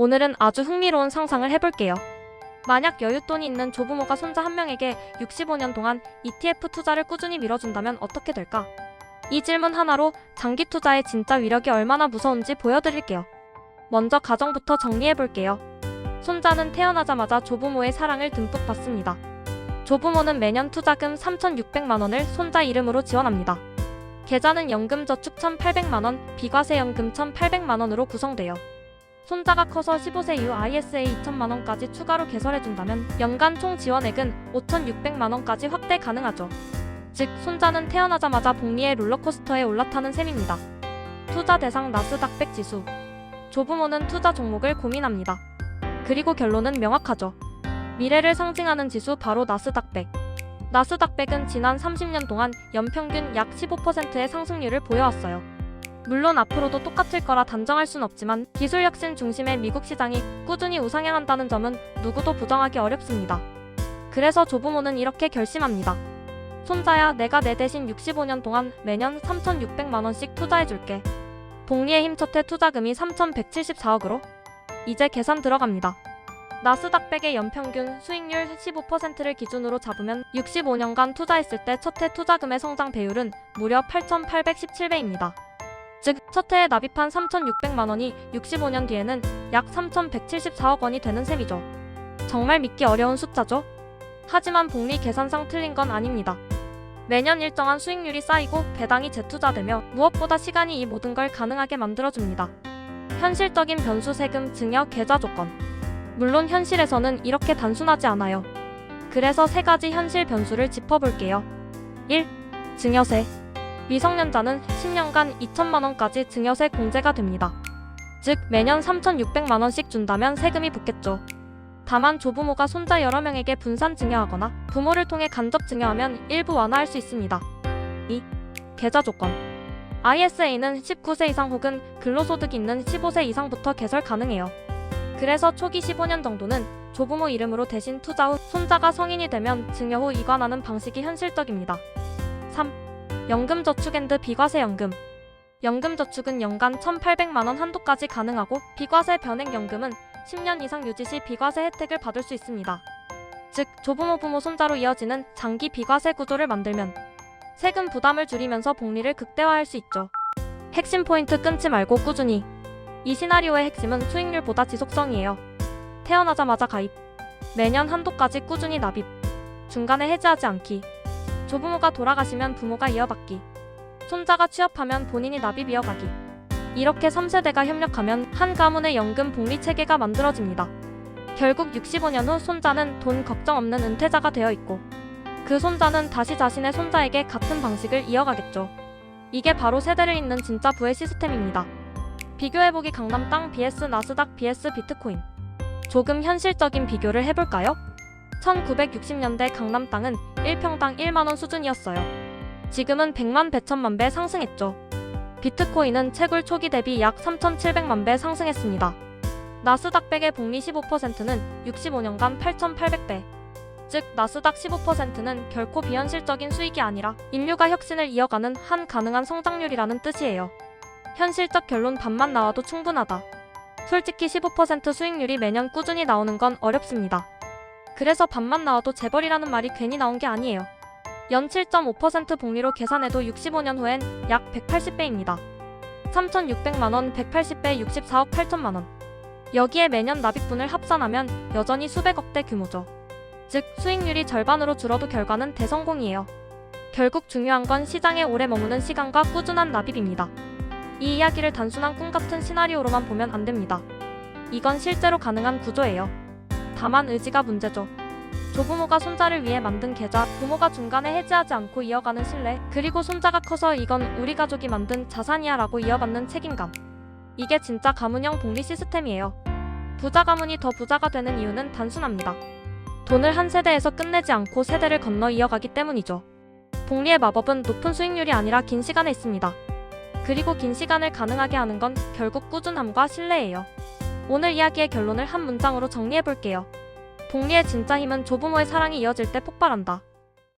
오늘은 아주 흥미로운 상상을 해볼게요. 만약 여윳돈이 있는 조부모가 손자 한 명에게 65년 동안 ETF 투자를 꾸준히 밀어준다면 어떻게 될까? 이 질문 하나로 장기 투자의 진짜 위력이 얼마나 무서운지 보여드릴게요. 먼저 가정부터 정리해볼게요. 손자는 태어나자마자 조부모의 사랑을 듬뿍 받습니다. 조부모는 매년 투자금 3,600만 원을 손자 이름으로 지원합니다. 계좌는 연금저축 1,800만 원, 비과세연금 1,800만 원으로 구성돼요. 손자가 커서 15세 이후 ISA 2천만 원까지 추가로 개설해준다면 연간 총 지원액은 5,600만 원까지 확대 가능하죠. 즉, 손자는 태어나자마자 복리의 롤러코스터에 올라타는 셈입니다. 투자 대상 나스닥 100 지수. 조부모는 투자 종목을 고민합니다. 그리고 결론은 명확하죠. 미래를 상징하는 지수 바로 나스닥 100. 나스닥 100은 지난 30년 동안 연평균 약 15%의 상승률을 보여왔어요. 물론 앞으로도 똑같을 거라 단정할 순 없지만 기술 혁신 중심의 미국 시장이 꾸준히 우상향한다는 점은 누구도 부정하기 어렵습니다. 그래서 조부모는 이렇게 결심합니다. 손자야, 내가 내 대신 65년 동안 매년 3,600만 원씩 투자해줄게. 복리의 힘 첫해 투자금이 3,174억으로 이제 계산 들어갑니다. 나스닥 100의 연평균 수익률 15%를 기준으로 잡으면 65년간 투자했을 때 첫해 투자금의 성장 배율은 무려 8,817배입니다. 즉, 첫 해에 납입한 3,600만 원이 65년 뒤에는 약 3,174억 원이 되는 셈이죠. 정말 믿기 어려운 숫자죠? 하지만 복리 계산상 틀린 건 아닙니다. 매년 일정한 수익률이 쌓이고 배당이 재투자되며 무엇보다 시간이 이 모든 걸 가능하게 만들어줍니다. 현실적인 변수 세금 증여 계좌 조건. 물론 현실에서는 이렇게 단순하지 않아요. 그래서 세 가지 현실 변수를 짚어볼게요. 1. 증여세. 미성년자는 10년간 2천만 원까지 증여세 공제가 됩니다. 즉 매년 3,600만 원씩 준다면 세금이 붙겠죠. 다만 조부모가 손자 여러 명에게 분산 증여하거나 부모를 통해 간접 증여하면 일부 완화할 수 있습니다. 2. 계좌 조건. ISA는 19세 이상 혹은 근로소득이 있는 15세 이상부터 개설 가능해요. 그래서 초기 15년 정도는 조부모 이름으로 대신 투자 후 손자가 성인이 되면 증여 후 이관하는 방식이 현실적입니다. 3. 연금저축 앤드 비과세연금 연금저축은 연간 1,800만 원 한도까지 가능하고 비과세 변액연금은 10년 이상 유지 시 비과세 혜택을 받을 수 있습니다. 즉, 조부모 부모 손자로 이어지는 장기 비과세 구조를 만들면 세금 부담을 줄이면서 복리를 극대화할 수 있죠. 핵심 포인트 끊지 말고 꾸준히 이 시나리오의 핵심은 수익률보다 지속성이에요. 태어나자마자 가입, 매년 한도까지 꾸준히 납입, 중간에 해지하지 않기, 조부모가 돌아가시면 부모가 이어받기, 손자가 취업하면 본인이 납입 이어가기. 이렇게 3세대가 협력하면 한 가문의 연금 복리 체계가 만들어집니다. 결국 65년 후 손자는 돈 걱정 없는 은퇴자가 되어 있고, 그 손자는 다시 자신의 손자에게 같은 방식을 이어가겠죠. 이게 바로 세대를 잇는 진짜 부의 시스템입니다. 비교해보기 강남 땅 vs 나스닥 vs 비트코인. 조금 현실적인 비교를 해볼까요? 1960년대 강남 땅은 1평당 1만원 수준이었어요. 지금은 100만 배천만 배 상승했죠. 비트코인은 채굴 초기 대비 약 3,700만 배 상승했습니다. 나스닥 100의 복리 15%는 65년간 8,800배. 즉, 나스닥 15%는 결코 비현실적인 수익이 아니라 인류가 혁신을 이어가는 한 가능한 성장률이라는 뜻이에요. 현실적 결론 반만 나와도 충분하다. 솔직히 15% 수익률이 매년 꾸준히 나오는 건 어렵습니다. 그래서 반만 나와도 재벌이라는 말이 괜히 나온 게 아니에요. 연 7.5% 복리로 계산해도 65년 후엔 약 180배입니다. 3,600만원 180배 64억 8천만원. 여기에 매년 납입분을 합산하면 여전히 수백억대 규모죠. 즉, 수익률이 절반으로 줄어도 결과는 대성공이에요. 결국 중요한 건 시장에 오래 머무는 시간과 꾸준한 납입입니다. 이 이야기를 단순한 꿈 같은 시나리오로만 보면 안 됩니다. 이건 실제로 가능한 구조예요. 다만 의지가 문제죠. 조부모가 손자를 위해 만든 계좌, 부모가 중간에 해지하지 않고 이어가는 신뢰, 그리고 손자가 커서 이건 우리 가족이 만든 자산이야 라고 이어받는 책임감. 이게 진짜 가문형 복리 시스템이에요. 부자 가문이 더 부자가 되는 이유는 단순합니다. 돈을 한 세대에서 끝내지 않고 세대를 건너 이어가기 때문이죠. 복리의 마법은 높은 수익률이 아니라 긴 시간에 있습니다. 그리고 긴 시간을 가능하게 하는 건 결국 꾸준함과 신뢰예요. 오늘 이야기의 결론을 한 문장으로 정리해 볼게요. 복리의 진짜 힘은 조부모의 사랑이 이어질 때 폭발한다.